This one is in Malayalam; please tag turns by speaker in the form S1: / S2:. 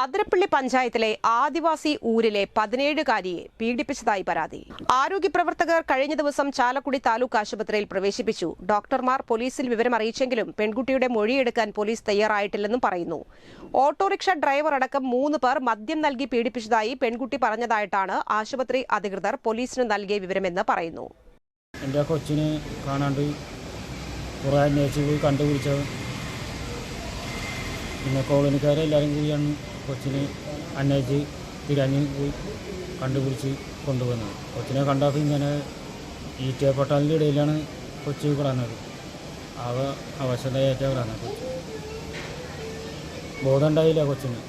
S1: അതിരപ്പള്ളി പഞ്ചായത്തിലെ ആദിവാസി ഊരിലെ പതിനേഴുകാരിയെ പീഡിപ്പിച്ചതായി പരാതി. ആരോഗ്യ പ്രവർത്തകർ കഴിഞ്ഞ ദിവസം ചാലക്കുടി താലൂക്ക് ആശുപത്രിയിൽ പ്രവേശിപ്പിച്ചു. ഡോക്ടർമാർ പോലീസിൽ വിവരം അറിയിച്ചെങ്കിലും പെൺകുട്ടിയുടെ മൊഴിയെടുക്കാൻ പോലീസ് തയ്യാറായിട്ടില്ലെന്നും പറയുന്നു. ഓട്ടോറിക്ഷ ഡ്രൈവർ അടക്കം മൂന്ന് പേർ മദ്യം നൽകി പീഡിപ്പിച്ചതായി പെൺകുട്ടി പറഞ്ഞതായിട്ടാണ് ആശുപത്രി അധികൃതർ പോലീസിന് നൽകിയ വിവരമെന്ന് പറയുന്നു.
S2: എന്റെ കൊച്ചിനെ കാണാണ്ട് കണ്ടുപിടിച്ചത്. പിന്നെ കോളനിക്കാരെല്ലാവരും കൂടിയാണ് കൊച്ചിനെ അന്വേഷിച്ച് തിരഞ്ഞ് പോയി കണ്ടുപിടിച്ച് കൊണ്ടുവന്നത്. കൊച്ചിനെ കണ്ടപ്പോൾ ഇങ്ങനെ ഈറ്റ പട്ടാലിന്റെ ഇടയിലാണ് കൊച്ചി കിടന്നത്. അവ അവശതയായിട്ടാണ് കിടന്നത്. ബോധമുണ്ടായില്ല കൊച്ചിന്.